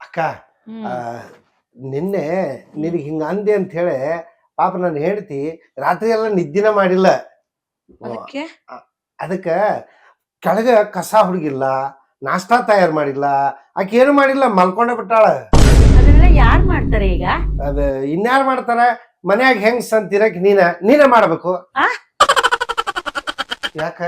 ಅಕ್ಕ ನಿನ್ನೆ ನಿನಗೆ ಹಿಂಗ ಅಂದೆ ಅಂತ ಹೇಳಿ ಪಾಪ ನಾನು ಹೇಳ್ತಿ ರಾತ್ರಿ ಎಲ್ಲ ನಿದ್ದಿನ ಮಾಡಿಲ್ಲ. ಅದಕ್ಕೆ? ಕೆಳಗ ಕಸ ಹುಡುಗಿಲ್ಲ ನಾಷ್ಟಾ ತಯಾರು ಮಾಡಿಲ್ಲ ಆಕೆ ಏನು ಮಾಡಿಲ್ಲ ಮಲ್ಕೊಂಡೇ ಬಿಟ್ಟಾಳ. ಯಾರ್ ಮಾಡ್ತಾರೆ ಈಗ? ಅದ ಇನ್ಯಾರು ಮಾಡ್ತಾರ? ಮನ್ಯಾಗ ಹೆಂಗ್ ಸಂತಿರಕ್ ನೀನ? ನೀನ ಮಾಡ್ಬೇಕು. ಆ? ಯಾಕ?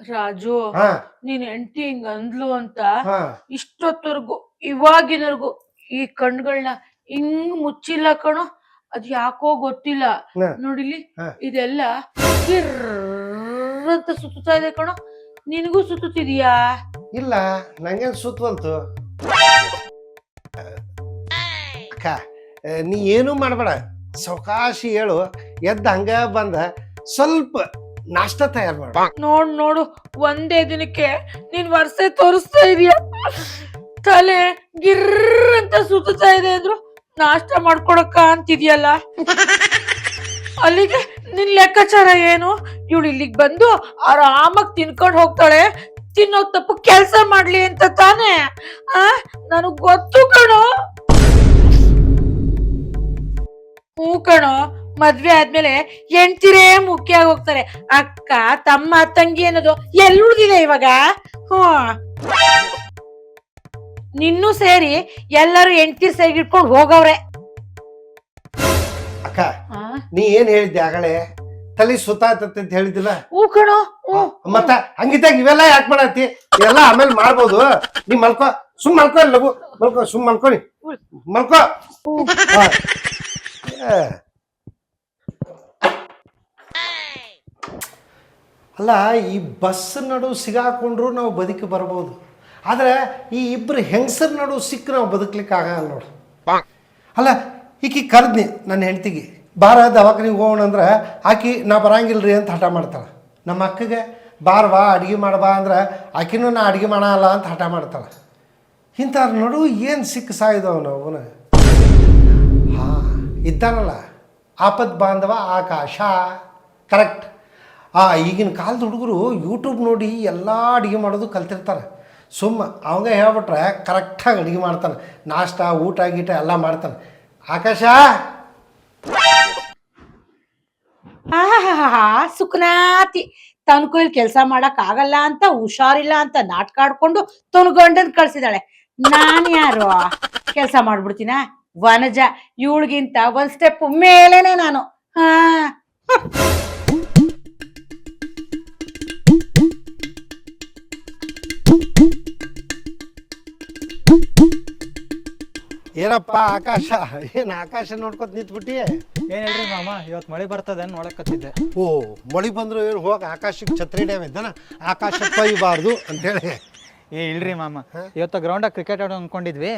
ರಾಜು ಹಾ. ನೀನ್ ಹೆಂಡತಿ ಹಿಂಗ ಅಂದ್ಲು ಅಂತ ಹಾ. ಇಷ್ಟೊತ್ತವರ್ಗು ಇವಾಗಿನವರ್ಗು ಈ ಕಣ್ಗಳನ್ನ ಹಿಂಗ್ ಮುಚ್ಚಿಲ್ಲ ಕಣೋ. ಅದ್ ಯಾಕೋ ಗೊತ್ತಿಲ್ಲ. ಹ. ನೋಡಿಲಿ? ಹ. ಇದೆಲ್ಲ ಅಂತ ಸುತ್ತಾ ಇದೆ ಕಣೋ. ನಿನಗೂ ಸುತ್ತಿದ್ಯಾ ಇಲ್ಲ ನಂಗೇನ್ ಸುತ್ತವಂತು? ಅಕ್ಕ ನೀ ಏನೂ ಮಾಡಬೇಡ. ಸಾವಕಾಶಿ ಹೇಳು, ಎದ್ದ ಹಂಗ ಬಂದ, ಸ್ವಲ್ಪ ನಾಷ್ಟ ತಯಾರು ಮಾಡ. ನೋಡ್ ನೋಡು, ಒಂದೇ ದಿನಕ್ಕೆ ನೀನ್ ವರ್ಷೆ ತೋರಿಸ್ತಾ ಇದೀಯ? ತಲೆ ಗಿರ್ರ ಅಂತ ಸುತ್ತಾ ಇದೆ ಅಂದ್ರು, ನಾಷ್ಟ ಮಾಡ್ಕೊಡಕ್ಕ ಅಂತಿದ್ಯಲ್ಲ? ಅಲ್ಲಿಗೆ ನಿನ್ ಲೆಕ್ಕಾಚಾರ ಏನು? ಇವಳು ಇಲ್ಲಿಗ್ ಬಂದು ಆರಾಮಾಗಿ ತಿನ್ಕೊಂಡ್ ಹೋಗ್ತಾಳೆ, ತಿನ್ನೋ ತಪ್ಪು ಕೆಲಸ ಮಾಡ್ಲಿ ಅಂತ ತಾನೇ? ಆ, ನನಗ್ ಗೊತ್ತು. ಕಣೋ ಮದ್ವೆ ಆದ್ಮೇಲೆ ಹೆಂಡ್ತಿರೇ ಮುಖ್ಯ ಆಗಿ ಹೋಗ್ತಾರೆ ಅಕ್ಕ ತಮ್ಮ ತಂಗಿ ಅನ್ನೋದು ಎಲ್ಲಿ ಉಳಿದಿದೆ ಇವಾಗ? ಹಾ ನಿನ್ನು ಸೇರಿ ಎಲ್ಲರೂ ಹೆಂಡ್ತಿರ್ ಸೇರಿ ಇಟ್ಕೊಂಡು ಹೋಗವ್ರೆ. ಅಕ್ಕ ನೀ ಏನ್ ಹೇಳಿದ್ದೆ ಆಗಳೆ ತಲೆ ಸುತ್ತಾತತ್ ಅಂತ ಹೇಳಿದಿಲ್ಲ ಹೂ ಕಣೋ ಹ್ಞೂ ಮತ್ತ ಹಂಗಿದ್ದಾಗ ಇವೆಲ್ಲ ಯಾಕೆ ಮಾಡತ್ತಿ? ಎಲ್ಲ ಆಮೇಲೆ ಮಾಡ್ಬೋದು. ನೀ ಮಲ್ಕೋ ಸುಮ್ ಮಲ್ಕೋ ಲಗು ಮಲ್ಕೋ ಸುಮ್ ಮಲ್ಕೋ ನೀ. ಮಲ್ಕೋ. ಹಾ. ಅಲ್ಲ, ಈ ಬಸ್ ನಡು ಸಿಗಾಕೊಂಡ್ರು ನಾವು ಬದುಕಿ ಬರ್ಬೋದು. ಆದ್ರೆ ಈ ಇಬ್ಬರು ಹೆಂಗಸರ ನಡು ಸಿಕ್ಕ ನಾವು ಬದುಕ್ಲಿಕ್ಕೆ ಆಗಲ್ಲ ನೋಡು. ಅಲ್ಲ, ಈಕಿ ಕರೆದ್ನಿ, ನನ್ನ ಹೆಂಡ್ತಿಗೆ. ಬಾರ ದವಾಖಾನಿಗೆ ಹೋಗೋಣ ಅಂದ್ರೆ ಆಕಿ, ನಾ ಬರಂಗಿಲ್ರಿ ಅಂತ ಹಠ ಮಾಡ್ತಾಳೆ. ನಮ್ಮ ಅಕ್ಕಗೆ ಬಾರ್ವಾ ಅಡುಗೆ ಮಾಡಬಾ ಅಂದ್ರೆ ಆಕಿನೂ ನಾ ಅಡುಗೆ ಮಾಡಲ್ಲ ಅಂತ ಹಠ ಮಾಡ್ತಾಳೆ. ಇಂಥವ್ರ ನಡು ಏನು ಸಿಕ್ಕ ಸಾಯ್ದವ ನಾವು? ಹಾಂ. ಇದ್ದಾನಲ್ಲ. ಆಪತ್ ಬಾಂಧವ ಆಕಾಶ. ಕರೆಕ್ಟ್ ಆ ಈಗಿನ ಕಾಲದ ಹುಡುಗರು ಯೂಟ್ಯೂಬ್ ನೋಡಿ ಎಲ್ಲ ಅಡುಗೆ ಮಾಡೋದು ಕಲ್ತಿರ್ತಾರೆ. ಸುಮ್ಮ, ಅವಂಗ ಹೇಳ್ಬಿಟ್ರೆ ಕರೆಕ್ಟಾಗಿ ಅಡುಗೆ ಮಾಡ್ತಾನೆ. ನಾಷ್ಟ, ಊಟ, ಗೀಟ ಎಲ್ಲ ಮಾಡ್ತಾನೆ. ಆಕಾಶ! ಸುಖನಾತಿ. ತನ್ ಕೈಲಿ ಕೆಲಸ ಮಾಡಕ್ ಆಗಲ್ಲ ಅಂತ, ಹುಷಾರಿಲ್ಲ ಅಂತ ನಾಟಕ ಆಡ್ಕೊಂಡು ಗಂಡನ್ ಕಳ್ಸಿದಾಳೆ. ನಾನು ಯಾರು? ಕೆಲಸ ಮಾಡ್ಬಿಡ್ತೀನ? ವನಜ ಇವಳಿಗಿಂತ ಒಂದ್ ಸ್ಟೆಪ್ ಮೇಲೇನೆ ನಾನು. ಹಾ. ಏನಪ್ಪ ಆಕಾಶ? ಏನು ಆಕಾಶ ನೋಡ್ಕೊತ ನಿಂತ್ಬಿಟ್ಟಿ? ಏನ್ ಹೇಳ್ರಿ ಮಾಮ ಇವತ್ ಮಳೆ ಬರ್ತದೆ ನೋಡಕತ್ತಿದ್ದೆ ಓ ಮಳೆ ಬಂದ್ರು ಏನು ಹೋಗ ಆಕಾಶಕ್ಕೆ ಛತ್ರಿ ಡ್ಯಾಮ್ ಇದ್ದಾನ? ಆಕಾಶ ಕೊಯ್ಬಾರ್ದು ಅಂತೇಳಿ ಏ ಇಲ್ರಿ ಮಾಮ. ಇವತ್ತು ಗ್ರೌಂಡಾಗ ಕ್ರಿಕೆಟ್ ಆಡೋ ಅನ್ಕೊಂಡಿದ್ವಿ.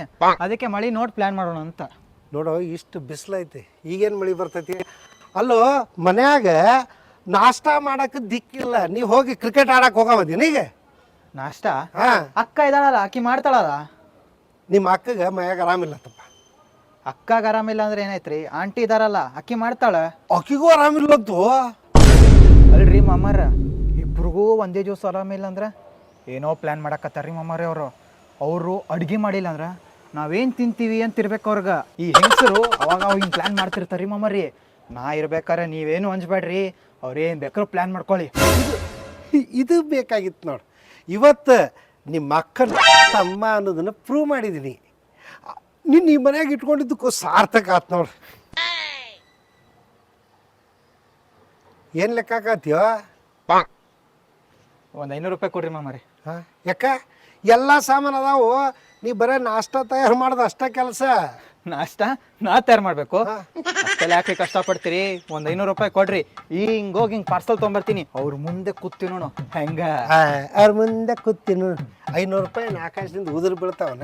ಅದಕ್ಕೆ ಮಳಿ ನೋಡ್ ಪ್ಲಾನ್ ಮಾಡೋಣ ಅಂತ. ನೋಡೋ ಇಷ್ಟು ಬಿಸಿಲೈತಿ ಈಗೇನು ಮಳಿ ಬರ್ತೈತಿ? ಅಲ್ಲೋ ಮನ್ಯಾಗ ನಾಷ್ಟ ಮಾಡಕ್ಕೆ ದಿಕ್ಕಿಲ್ಲ ನೀ ಹೋಗಿ ಕ್ರಿಕೆಟ್ ಆಡಕ್ಕೆ ಹೋಗವದೀನ ಈಗ? ನಾಷ್ಟ? ಹಾಂ. ಅಕ್ಕ ಇದಾಳಲ್ಲ ಆಕಿ ಮಾಡ್ತಾಳಲ್ಲ? ನಿಮ್ಮ ಅಕ್ಕಗೆ ಮನ್ಯಾಗ ಆರಾಮಿಲ್ಲತ್ತಪ್ಪ ಅಕ್ಕಾಗ ಆರಾಮಿಲ್ಲ ಅಂದ್ರೆ ಏನಾಯ್ತ್ರಿ? ಆಂಟಿ ಇದಾರಲ್ಲ ಅಕ್ಕಿ ಮಾಡ್ತಾಳ? ಅಕ್ಕಿಗೂ ಆರಾಮಿಲ್ಲ ಅಲ್ರಿ ಮಾಮಾರ ಇಬ್ರಿಗೂ ಒಂದೇ ದಿವಸ ಆರಾಮಿಲ್ಲ ಅಂದ್ರೆ? ಏನೋ ಪ್ಲಾನ್ ಮಾಡಕತ್ತಾರ್ರಿ ಮಮ್ಮರೇ ಅವರು. ಅವರು ಅಡುಗೆ ಮಾಡಿಲ್ಲ ಅಂದ್ರೆ ನಾವೇನು ತಿಂತೀವಿ ಅಂತ ಇರ್ಬೇಕು ಅವ್ರಗ. ಈ ಹೆಂಗಸರು ಅವಾಗ ಅವಾಗ ಹಿಂಗೆ ಪ್ಲಾನ್ ಮಾಡ್ತಿರ್ತಾರ್ರಿ ಮಮ್ಮರಿ ನಾ ಇರ್ಬೇಕಾರೆ ನೀವೇನು ಅಂಜಬೇಡ್ರಿ ಅವ್ರೇನು ಬೇಕಾದ್ರೂ ಪ್ಲಾನ್ ಮಾಡ್ಕೊಳ್ಳಿ. ಇದು ಬೇಕಾಗಿತ್ತು ನೋಡಿ. ಇವತ್ತು ನಿಮ್ಮ ಅಕ್ಕನ ತಮ್ಮ ಅನ್ನೋದನ್ನು ಪ್ರೂವ್ ಮಾಡಿದ್ದೀನಿ ನಿನ್ನ ಈ ಮನೆಯಾಗ ಇಟ್ಕೊಂಡಿದ್ದಕ್ಕೂ ಸಾರ್ಥಕ ಆತ್ ನೋಡ್ರಿ ಏನು ಲೆಕ್ಕ ಆಕತ್ಯೋ ಒಂದು ಐನೂರು ರೂಪಾಯಿ ಕೊಡ್ರಿ ಮಾಮಾರಿ ಹಾಂ ಯಾಕ? ಎಲ್ಲ ಸಾಮಾನು ಅದಾವು. ನೀ ಬರೇ ನಾಷ್ಟ ತಯಾರು ಮಾಡೋದು ಅಷ್ಟೇ ಕೆಲಸ. ನಾಷ್ಟ? ನಾ ತಯಾರು ಮಾಡಬೇಕು. ಅಷ್ಟೆಲ್ಲ ಯಾಕೆ ಕಷ್ಟಪಡ್ತೀರಿ? ಒಂದು ಐನೂರು ರೂಪಾಯಿ ಕೊಡ್ರಿ. ಹಿಂಗ್ ಹೋಗಿ ಹಿಂಗ್ ಪಾರ್ಸಲ್ ತೊಗೊಂಬರ್ತೀನಿ. ಅವ್ರ ಮುಂದೆ ಕೂತಿ ನೋಡು. ಹೆಂಗ? ಅವ್ರ ಮುಂದೆ ಕೂತೀನಿ ಐನೂರು ರೂಪಾಯಿ ಆಕಾಶದಿಂದ ಉದುರು ಬೀಳ್ತಾವನ.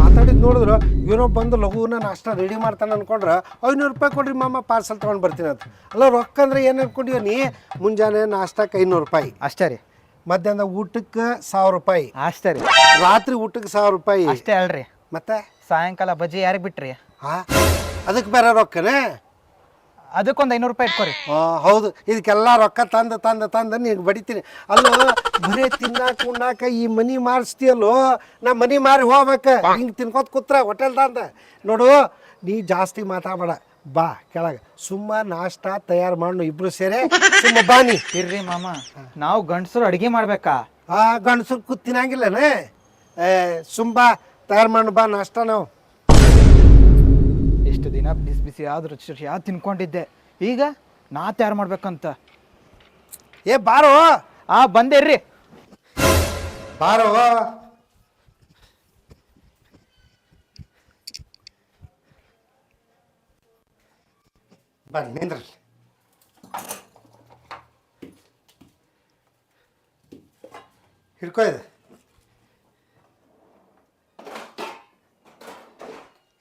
ಮಾತಾಡಿದ್ ನೋಡಿದ್ರು ಏನೋ ಬಂದು ಲಘುನ ನಾಷ್ಟ ರೆಡಿ ಮಾಡ್ತಾನೆ ಅನ್ಕೊಂಡ್ರೆ ಐನೂರು ರೂಪಾಯಿ ಕೊಡ್ರಿ ಮಾಮ ಪಾರ್ಸಲ್ ತೊಗೊಂಡು ಬರ್ತೀನಿ ಅಂತ. ಅಲ್ಲ ರೊಕ್ಕ ಅಂದ್ರೆ ಏನು ಅನ್ಕೊಂಡಿವ ನೀ? ಮುಂಜಾನೆ ನಾಷ್ಟಕ್ಕೆ ಐನೂರು ರೂಪಾಯಿ. ಅಷ್ಟೇ ರೀ. ಮಧ್ಯಾಹ್ನ ಊಟಕ್ಕೆ ಸಾವಿರ ರೂಪಾಯಿ. ಅಷ್ಟೇ ರೀ. ರಾತ್ರಿ ಊಟಕ್ಕೆ ಸಾವಿರ ರೂಪಾಯಿ. ಅಷ್ಟೇ ಅಲ್ರಿ. ಮತ್ತೆ? ಸಾಯಂಕಾಲ ಬಜ್ಜಿ ಯಾರಿಗೆ ಬಿಟ್ರಿ? ಹಾ ಅದಕ್ಕೆ ಬೇರೆ ರೊಕ್ಕನೇ? ಅದಕ್ಕೊಂದು ಐನೂರು ರೂಪಾಯಿ ಇಟ್ಕೊರಿ. ಆ, ಹೌದು. ಇದಕ್ಕೆಲ್ಲ ರೊಕ್ಕ ತಂದು ತಂದು ತಂದು ನೀನು ಬಡಿತೀನಿ. ಅಲ್ಲೋ ಬರೇ ತಿನ್ನಾಕ ಉಣ್ಣಾಕ ಈ ಮನಿ ಮಾರಿಸ್ತೀಯಲ್ಲೋ? ನಾ ಮನಿ ಮಾರಿ ಹೋಗ್ಬೇಕು. ಹಿಂಗೆ ತಿನ್ಕೋತ ಕೂತ್ರ ಹೋಟೆಲ್ದಂದ. ನೋಡು ನೀ ಜಾಸ್ತಿ ಮಾತಾಡಬೇಡ. ಬಾ ಕೆಳಗೆ. ಸುಮ್ಮ ನಾಷ್ಟ ತಯಾರು ಮಾಡು ಇಬ್ರು ಸೇರೆ. ಸುಮ್ಮ ಬಾನಿ ಇರ್ರಿ ಮಾಮ ನಾವು ಗಂಡಸರು ಅಡಿಗೆ ಮಾಡ್ಬೇಕಾ? ಆ ಗಂಡಸರು ಕೂತ್ ತಿನ್ನಂಗಿಲ್ಲನೇ ಏ ಸುಮ್ಮ ಬಾ ತಯಾರು ಮಾಡು ಬಾ ನಾಷ್ಟ ನಾವು. ಇಷ್ಟು ದಿನ ಬಿಸಿ ಬಿಸಿ ಯಾವ್ದು ರುಚಿ ರುಚಿ ಯಾವ್ದು ತಿನ್ಕೊಂಡಿದ್ದೆ. ಈಗ ನಾ ತಯಾರು ಮಾಡ್ಬೇಕಂತ. ಏ ಬಾರೋ. ಆ ಬಂದೇರ್ರಿ ಬಾರೋ. ಬನ್ನಿ ನಿಂದ್ರಲ್ಲಿ ಹಿಡ್ಕೋ ಇದು.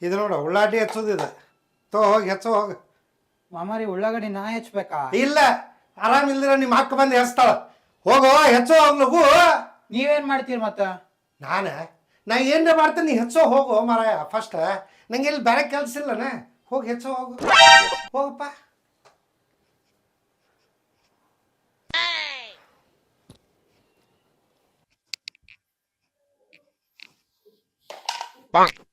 ಇದು ನೋಡು ಉಳ್ಳಾಟಿ ಹೆಚ್ಚೋದು ಇದು. ತೋ ಹೋಗಿ ಹೆಚ್ಚು ಹೋಗು. ಮಾಮಾರಿ ಉಳ್ಳಾಗಡ್ಡಿ ನಾ ಹೆಚ್ಚಬೇಕಾ? ಇಲ್ಲ ಆರಾಮಿಲ್ದಿರ ನಿಮ್ಮ ಅಕ್ಕ ಬಂದು ಹೆಚ್ತಾಳ ಹೋಗೋ ಹೆಚ್ಚೋ ಹೋಗು ನೀವೇನ್ ಮಾಡ್ತೀರಿ ಮತ್ತ? ನಾನು? ನಾ ಏನ್ರ ಮಾಡ್ತೀನಿ ನೀ ಹೆಚ್ಚೋ ಹೋಗೋ ಮಾರಾಯ ಫಸ್ಟ್ ನಂಗೆ ಇಲ್ಲಿ ಬೇರೆ ಕೆಲ್ಸ ಇಲ್ಲನ. ಹೋಗಿ ಹೆಚ್ಚೋ ಹೋಗು ಹೋಗಪ್ಪ Dittam,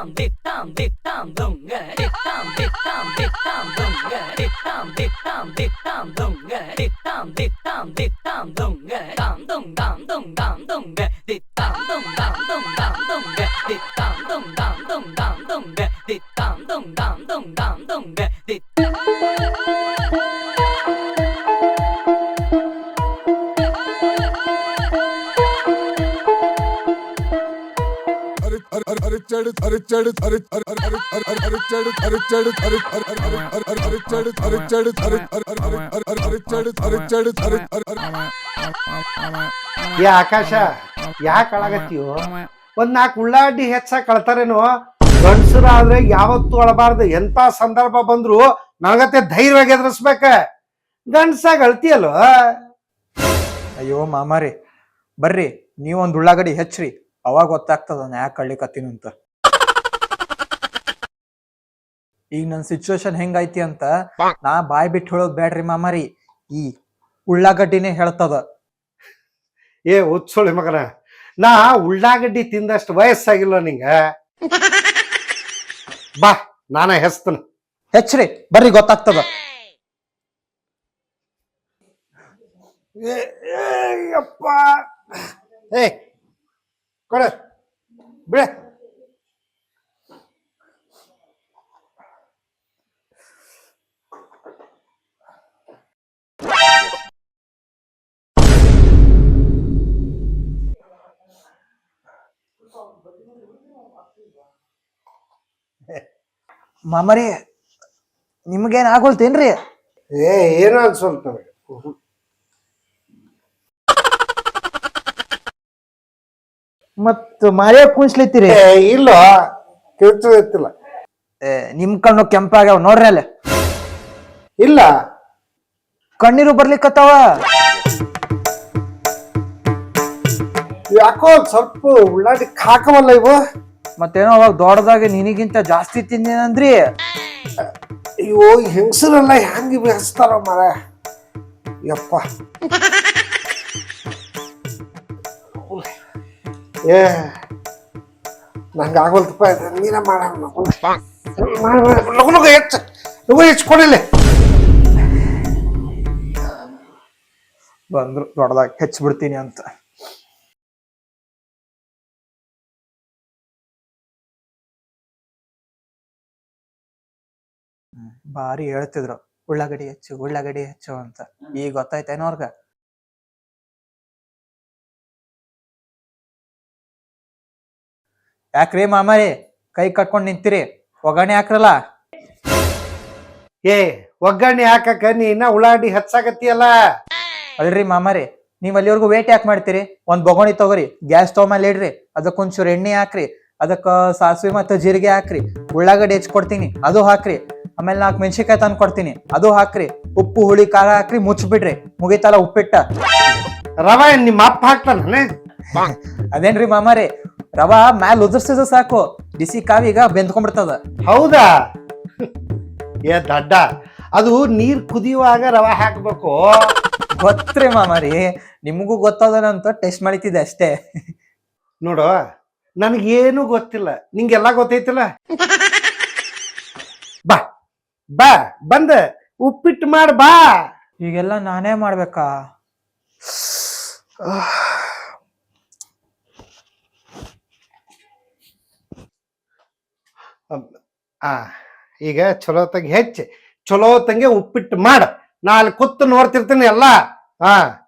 Dip dum dip dum dum dum. Dip dum dip dum dip dum dum. Dip dum dip dum dip dum dum. ಆಕಾಶ, ಯಾಕೆ ಅಳಗತ್ತೀವ ಒಂದ್ ನಾಲ್ಕು ಉಳ್ಳಾಗಡ್ಡಿ ಹೆಚ್ಚಾಗಿ ಕಳ್ತಾರೇನೋ? ಗಂಡಸರಾದ್ರೆ ಯಾವತ್ತೂ ಅಳಬಾರ್ದು. ಎಂತ ಸಂದರ್ಭ ಬಂದ್ರು ನನಗತ್ತೆ ಧೈರ್ಯವಾಗಿ ಎದುರಿಸ್ಬೇಕ. ಗಂಡಸಾಗ ಅಳ್ತಿಯಲ್ವ ಅಯ್ಯೋ ಮಾಮಾರಿ, ಬರ್ರಿ, ನೀವೊಂದು ಉಳ್ಳಾಗಡ್ಡಿ ಹೆಚ್ಚ್ರಿ. ಅವಾಗ ಗೊತ್ತಾಗ್ತದ ನಾನು ಯಾಕೆ ಕಳ್ಳಿಕತ್ತೀನಿ ಅಂತ. ಈಗ ನನ್ನ ಸಿಚುವೇಶನ್ ಹೆಂಗೈತಿ ಅಂತ ನಾ ಬಾಯ್ ಬಿಟ್ಟು ಹೇಳೋದು ಬೇಡ್ರಿ ಮಾಮಾರಿ. ಈ ಉಳ್ಳಾಗಡ್ಡಿನೇ ಹೇಳ್ತದ. ಏ ಉತ್ಸೋಳಿ ಮಗನ ನಾ ಉಳ್ಳಾಗಡ್ಡಿ ತಿಂದಷ್ಟು ವಯಸ್ಸಾಗಿಲ್ಲ ನಿಂಗ. ಬಾ ನಾನ ಹೆಸ್ತನ. ಹೆಚ್ರಿ ಬರ್ರಿ ಗೊತ್ತಾಗ್ತದ. ಏ ಅಪ್ಪ ಏ ಕೊಡ. ಬಿಡ. ಮಾಮಾರಿ ನಿಮ್ಗೇನ್ ಆಗೋಲ್ತೇನ್ರಿ ಏ ಏನೋ ಅನ್ಸೋಲ್ತ ಮತ್ ಮಾರೇ ಕುಣಿಸ್ಲಿತ್ತೀರಿ ಏ ಇಲ್ಲ ತಿಳ್ತಿಲ್ಲ ಏ, ನಿಮ್ ಕಣ್ಣು ಕೆಂಪಾಗ್ಯಾವ ನೋಡ್ರಿ ಅಲ್ಲಿ. ಇಲ್ಲ. ಕಣ್ಣೀರು ಬರ್ಲಿಕ್ಕತ್ತಾವ? ಯಾಕೋ ಒಂದ್ ಸ್ವಲ್ಪ ಉಳ್ಳಾಡಿ ಹಾಕವಲ್ಲ ಇವು? ಮತ್ತೇನೋ ಅವಾಗ ದೊಡ್ಡದಾಗ ನಿನಗಿಂತ ಜಾಸ್ತಿ ತಿಂದಿನಂದ್ರಿ? ಅಯ್ಯೋ ಹೆಂಗಸರೆಲ್ಲ ಹೆಂಗ್ ಬೆಳೆಸ್ತಾರ ಮರ ಯಪ್ಪ. ಏ, ನಂಗೆ ಆಗೋಲ್ತಪ್ಪ ನೀನ ಮಾಡ ಲಗು ಲಗು ಹೆಚ್ಚು, ಲಗು ಹೆಚ್ಚಿಕೊಡಿಲ್ಲ ಬಂದ್ರು, ದೊಡ್ಡದಾಗ ಹೆಚ್ಚ್ ಬಿಡ್ತೀನಿ ಅಂತ. ಬಾರಿ ಭಾರಿ ಹೇಳ್ತಿದ್ರು, ಉಳ್ಳಾಗಡ್ಡಿ ಹೆಚ್ಚು ಉಳ್ಳಾಗಡ್ಡಿ ಹೆಚ್ಚು ಅಂತ. ಈಗ ಗೊತ್ತಾಯ್ತೇನೋ ಅವ್ರ್ಗ? ಯಾಕ್ರಿ ಮಾಮಾರಿ? ಕೈ ಕಟ್ಕೊಂಡು ನಿಂತಿರಿ. ಒಗ್ಗರಣೆ ಹಾಕ್ರಲ್ಲ? ಏ ಒಗ್ಗರಣೆ ಹಾಕಕ್ಕ ನೀ ಇನ್ನ ಉಳ್ಳಾಗಡ್ಡಿ ಹಚ್ಚಾಕತ್ತಿಯಲ್ಲ ಅಲ್ರಿ ಮಾಮಾರಿ ನೀವ್ ಅಲ್ಲಿವರೆಗೂ ವೇಟ್ ಯಾಕೆ ಮಾಡ್ತೀರಿ? ಒಂದ್ ಬೊಗೋಣಿ ತಗೋರಿ ಗ್ಯಾಸ್ ಮೇಲೆ ಇಡ್ರಿ ಅದಕ್ಕೆ ಒಂಚೂರು ಎಣ್ಣೆ ಹಾಕ್ರಿ ಅದಕ್ಕ ಸಾಸಿವೆ ಮತ್ತೆ ಜೀರಿಗೆ ಹಾಕ್ರಿ ಉಳ್ಳಾಗಡ್ಡಿ ಹೆಚ್ಕೊಡ್ತೀನಿ ಅದು ಹಾಕ್ರಿ ಆಮೇಲೆ ನಾಲ್ಕು ಮೆಣಸಿನ್ಕಾಯಿ ತಂದು ಕೊಡ್ತೀನಿ ಅದು ಹಾಕ್ರಿ ಉಪ್ಪು ಹುಳಿ ಖಾರ ಹಾಕ್ರಿ ಮುಚ್ಚಿಬಿಡ್ರಿ ಮುಗಿತಲ್ಲ ಉಪ್ಪಿಟ್ಟ. ರವ ನಿಮ್ಮ ಅಪ್ಪ ಹಾಕ್ತಾನೆ ಅದೇನ್ರಿ ಮಾಮಾರಿ ರವಾ ಮ್ಯಾಲ ಉದರ್ಸಿದ್ರೆ ಸಾಕು. ಬಿಸಿ ಕಾವಿಗ ಬೆಂದ್ಕೊಂಡ್ಬಿಡ್ತದ. ಹೌದಾ? ಏ ದಡ್ಡ ಅದು ನೀರ್ ಕುದಿಯುವಾಗ ರವಾ ಹಾಕ್ಬೇಕು. ಗೊತ್ತ್ರಿ ಮಾಮಾರಿ ನಿಮಗೂ ಗೊತ್ತದನಂತ ಟೆಸ್ಟ್ ಮಾಡಿತಿದ್ದೆ ಅಷ್ಟೇ. ನೋಡು ನನಗೇನು ಗೊತ್ತಿಲ್ಲ. ನಿಂಗೆಲ್ಲ ಗೊತ್ತೈತಿಲ್ಲ? ಬಾ ಬಾ ಬಂದ ಉಪ್ಪಿಟ್ಟು ಮಾಡ್ ಬಾ. ಈಗೆಲ್ಲ ನಾನೇ ಮಾಡ್ಬೇಕಾ? ಆ, ಈಗ ಚಲೋ ತಂಗಿ ಹೆಚ್ಚಿ, ಚಲೋ ತಂಗೆ ಉಪ್ಪಿಟ್ಟು ಮಾಡ. ನಾ ಅಲ್ಲಿ ಕೂತು ನೋಡ್ತಿರ್ತೀನಿ ಎಲ್ಲ. ಹಾ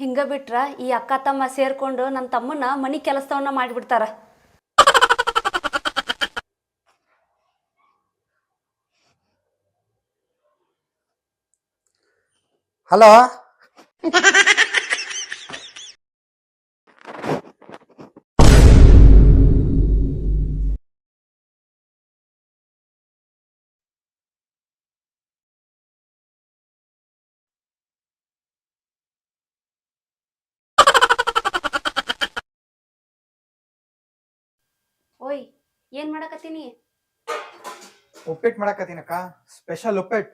ಹಿಂಗ ಬಿಟ್ರ ಈ ಅಕ್ಕ ತಮ್ಮ ಸೇರ್ಕೊಂಡು ನನ್ನ ತಮ್ಮನ ಮನಿ ಕೆಲಸವನ್ನ ಮಾಡಿಬಿಡ್ತಾರ. ಹಲೋ? ಓಯ್ ಏನ್ ಮಾಡಕತ್ತೀನಿ? ಉಪ್ಪಿಟ್ಟು ಮಾಡಕತ್ತೀನಕ್ಕ ಸ್ಪೆಷಲ್ ಉಪ್ಪಿಟ್ಟು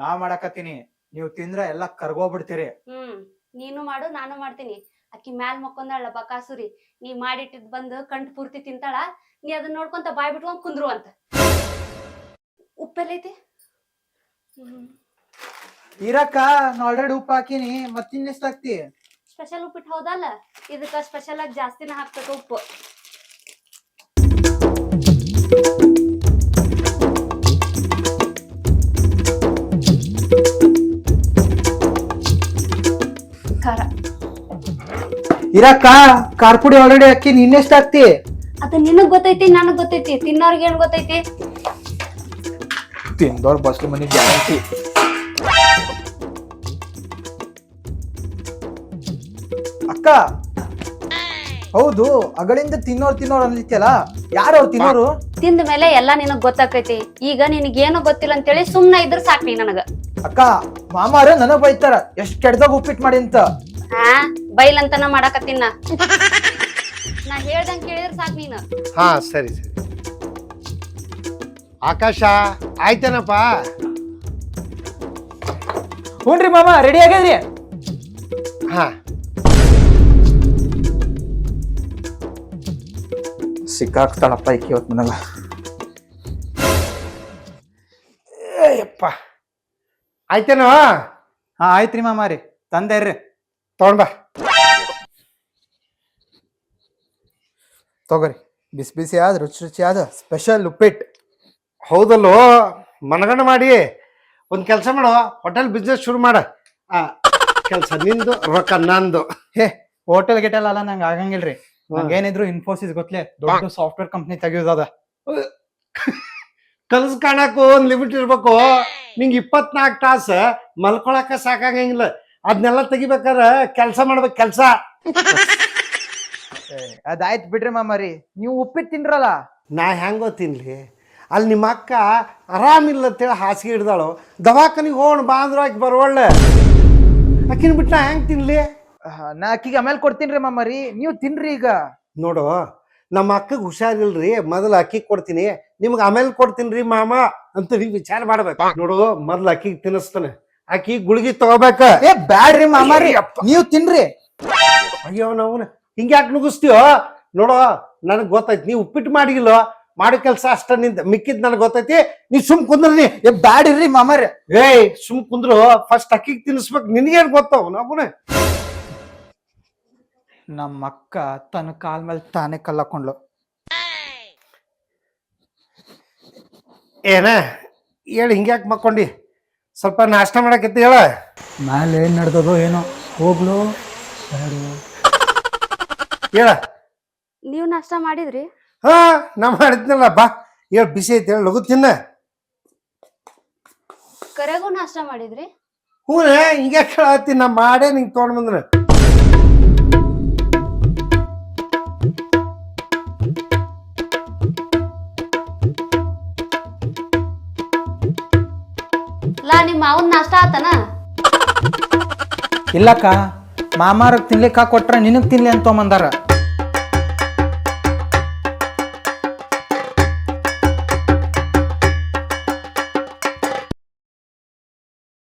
ನಾ ಮಾಡಕತ್ತೀನಿ ನೀವು ತಿಂದ್ರೆ ಎಲ್ಲ ಕರ್ಗೋಗ್ಬಿಡ್ತೀರಿ. ಹ್ಮ್ ನೀನು ಮಾಡು ನಾನು ಮಾಡ್ತೀನಿ. ಅಕ್ಕಿ ಮ್ಯಾಲ್ ಮಕ್ಕೊಂದಾಳ ಬಕಾಸುರಿ ನೀ ಮಾಡಿಟ್ಟಿದ್ ಬಂದು ಕಂಠ ಪೂರ್ತಿ ತಿಂತಾಳ ನೀ ಅದನ್ನ ನೋಡ್ಕೊಂತ ಬಾಯ್ ಬಿಟ್ಕೊಂಡ್ ಕುಂದ್ರು ಅಂತ. ಉಪ್ಪೆಲ್ಲೈತಿ ಇರಕ್ಕ ನಾ ಆಲ್ರೆಡಿ ಉಪ್ಪು ಹಾಕಿನಿ ಮತ್ತಿನ್ನೆಷ್ಟು ಹಾಕ್ತಿ? ಸ್ಪೆಷಲ್ ಉಪ್ಪಿಟ್ಟು ಹೌದಲ್ಲ ಇದಕ್ಕ ಸ್ಪೆಷಲ್ ಆಗಿ ಜಾಸ್ತಿನ ಹಾಕ್ಬೇಕು ಉಪ್ಪು. ಇರಕ್ಕ ಖಾರ ಪುಡಿ ಆಲ್ರೆಡಿ ಅಕ್ಕಿ ನಿನ್ನೆಷ್ಟು ಹಾಕ್ತಿ? ಅದ ನಿನಗ್ ಗೊತ್ತೈತಿ ನನಗ್ ಗೊತ್ತೈತಿ ತಿನ್ನೋರ್ಗೆ ಏನ್ ಗೊತ್ತೈತಿ? ತಿಂದೋರ್ ಬಸ್ಲು ಮನಿ ಗ್ಯಾರಂಟಿ. ಅಕ್ಕ ಹೌದು ಅಗಳಿಂದ ತಿನ್ನೋರ್ ತಿನ್ನೋರ್ ಅನ್ಲಿತ್ತಲ್ಲ ಯಾರು ಅವ್ರು ತಿನ್ನೋರು? ತಿಂದ ಮೇಲೆ ಎಲ್ಲಾ ನಿನಗ್ ಗೊತ್ತಾಕೈತಿ. ಈಗ ನಿನಗ್ ಏನು ಗೊತ್ತಿಲ್ಲ ಅಂತೇಳಿ ಸುಮ್ನ ಇದ್ರ ಸಾಕ್ ನೀ ನನಗ. ಅಕ್ಕ ಮಾಮಾರ ನನಗ್ ಬೈತಾರ ಎಷ್ಟ್ ಕೆಡ್ದಾಗ ಉಪ್ಪಿಟ್ ಮಾಡಿ ಅಂತ. ಹಾ ಬೈಲಂತನ ಮಾಡಾಕತ್ತೀನಿ ನಾ. ನಾ ಹೇಳ್ದಂಗ್ ಕೇಳಿದ್ರ ಸಾಕ್ ನೀನು. ಹಾ ಸರಿ ಸರಿ. ಆಕಾಶ ಆಯ್ತೇನಪ್ಪ? ಹ್ಞೂನ್ರಿ ಮಾಮ ರೆಡಿ ಆಗ್ಯದ್ರಿ ಹಾ. ಸಿಕ್ಕಾಕ್ತಾಳಪ್ಪ ಈಕಿ ಇವತ್ತು ನನಗ ಏಯಪ್ಪ ಆಯ್ತೇನೋ? ಹಾ ಆಯ್ತ್ರಿ ಮಾಮಾರಿ ತಂದೆ ಇರ್ರಿ. ತಗೊಂಡ್ ತಗೋರಿ. ಬಿಸಿ ಬಿಸಿ ಆದ ರುಚಿ ರುಚಿ ಆದ ಸ್ಪೆಷಲ್ ಉಪ್ಪಿಟ್ಟು ಹೌದಲ್ಲೋ? ಮನಗಂಡ ಮಾಡಿ. ಒಂದು ಕೆಲಸ ಮಾಡು. ಹೋಟೆಲ್ ಬಿಸ್ನೆಸ್ ಶುರು ಮಾಡ. ಆ ಕೆಲಸ ನಿಂದು ರೊಕ್ಕ ನಂದು. ಹೇ ಹೋಟೆಲ್ ಗಿಟೆಲ್ ಅಲ್ಲ ನಂಗೆ ಆಗಂಗಿಲ್ರಿ. ಏನಿದ್ರು ಇನ್ಫೋಸಿಸ್ ಗೊತ್ತಲೇ ದೊಡ್ಡ ಸಾಫ್ಟ್ವೇರ್ ಕಂಪ್ನಿ ತೆಗಿಯೋದದ ಕನಸು ಕಾಣಕ್ಕೂ ಒಂದು ಲಿಮಿಟ್ ಇರ್ಬೇಕು. ನಿಂಗೆ ಇಪ್ಪತ್ನಾಲ್ಕು ತಾಸು ಮಲ್ಕೊಳಕ ಸಾಕಾಗಂಗಿಲ್ಲ. ಅದನ್ನೆಲ್ಲ ತೆಗಿಬೇಕಾದ್ರೆ ಕೆಲಸ ಮಾಡ್ಬೇಕು ಕೆಲಸ. ಅದಾಯ್ತು ಬಿಡ್ರಿ ಮಾಮಾರಿ. ನೀವು ಉಪ್ಪಿಟ್ಟು ತಿನ್ರಲ್ಲ ನಾ ಹೆಂಗೋ ತಿನ್ಲಿ. ಅಲ್ಲಿ ನಿಮ್ಮ ಅಕ್ಕ ಆರಾಮಿಲ್ಲ ಅಂತೇಳಿ ಹಾಸಿಗೆ ಹಿಡ್ದಾಳು. ದವಾಖಾನಿಗೆ ಹೋಗೋಣ ಬಾ ಹಾಕಿ ಆಕೆ ಬರೋಳ್ಳೆ ಆಕಿನ ಬಿಟ್ಟು ನಾ ಹೆಂಗೆ ತಿನ್ಲಿ? ಆಹ್, ನಾ ಅಕ್ಕಿಗೆ ಆಮೇಲೆ ಕೊಡ್ತೀನಿ ರೀ ಮಾಮಾರಿ. ನೀವು ತಿನ್ರಿ ಈಗ. ನೋಡು ನಮ್ಮ ಅಕ್ಕಗೆ ಹುಷಾರಿಲ್ರಿ. ಮೊದಲು ಅಕ್ಕಿ ಕೊಡ್ತೀನಿ. ನಿಮ್ಗೆ ಆಮೇಲೆ ಕೊಡ್ತೀನಿ ರೀ ಮಾಮ ಅಂತ ನೀವು ವಿಚಾರ ಮಾಡ್ಬೇಕು. ನೋಡು ಮೊದ್ಲು ಅಕ್ಕಿಗೆ ತಿನ್ನಿಸ್ತಾನೆ. ಅಕ್ಕಿ ಗುಳಿಗೆ ತಗೋಬೇಕ. ಏ ಬ್ಯಾಡ್ರಿ ಮಾಮಾರಿ ನೀವು ತಿನ್ರಿ. ಅಯ್ಯೋ ನಾವು ಹಿಂಗ್ಯಾಕೆ ನುಗ್ಗಿಸ್ತೀಯೋ ನೋಡೋ ನನಗೆ ಗೊತ್ತೈತಿ ನೀವು ಉಪ್ಪಿಟ್ಟು ಮಾಡಿಗಿಲ್ಲ ಮಾಡಿ ಕೆಲಸ ಅಷ್ಟ ನಿಂದ ಮಿಕ್ಕಿದ್ ನನಗೆ ಗೊತ್ತೈತಿ. ನೀ ಸುಮ್ ಕುಂದ್ರಿ ಏ ಬ್ಯಾಡಿರ್ರಿ ಮಾಮಾರಿ ಏಯ್ ಸುಮ್ ಕುಂದ್ರು ಫಸ್ಟ್ ಅಕ್ಕಿಗೆ ತಿನ್ನಿಸ್ಬೇಕು ನಿನಗೇನು ಗೊತ್ತವ ನಾವು ನಮ್ಮ ಅಕ್ಕ ತನ್ನ ಕಾಲ್ ಮೇಲೆ ತಾನೇ ಕಲ್ಲಾಕೊಂಡ್ಲು. ಏನ ಹೇಳಿ ಹಿಂಗ್ಯಾಕೆ ಮಕ್ಕೊಂಡಿ? ಸ್ವಲ್ಪ ನಾಷ್ಟ ಮಾಡಕತ್ತಿ ಹೇಳ. ಮ್ಯಾಲೆ ಏನು ನಡ್ದದೋ ಏನೋ ಹೋಗ್ಲು. ಹೇಳ. ನೀವು ನಾಷ್ಟ ಮಾಡಿದ್ರಿ? ಹಾ ನಾ ಮಾಡಿದ್ನಲ್ಲ ಬಾ. ಹೇಳ ಬಿಸಿ ಐತಿ ಹೇಳ ಲಗು ತಿನ್ನ. ಕರೆಗೂ ನಾಷ್ಟ ಮಾಡಿದ್ರಿ? ಹ್ಞೂ ಹಿಂಗೆ ಕೇಳತ್ತಿ ನಾ ಮಾಡೇ ನಿಂಗೆ ತೊಗೊಂಡು ಬಂದ್ರ ಮಾವನ್ ನಾಷ್ಟ ಆತನ? ಇಲ್ಲಕ್ಕ ಮಾಮಾರಗ್ ತಿನ್ಲಿಕ್ಕ ಕೊಟ್ರ ನಿನಗ್ ತಿನ್ಲಿ ಅಂತ ತೊಗೊಂಬಂದಾರ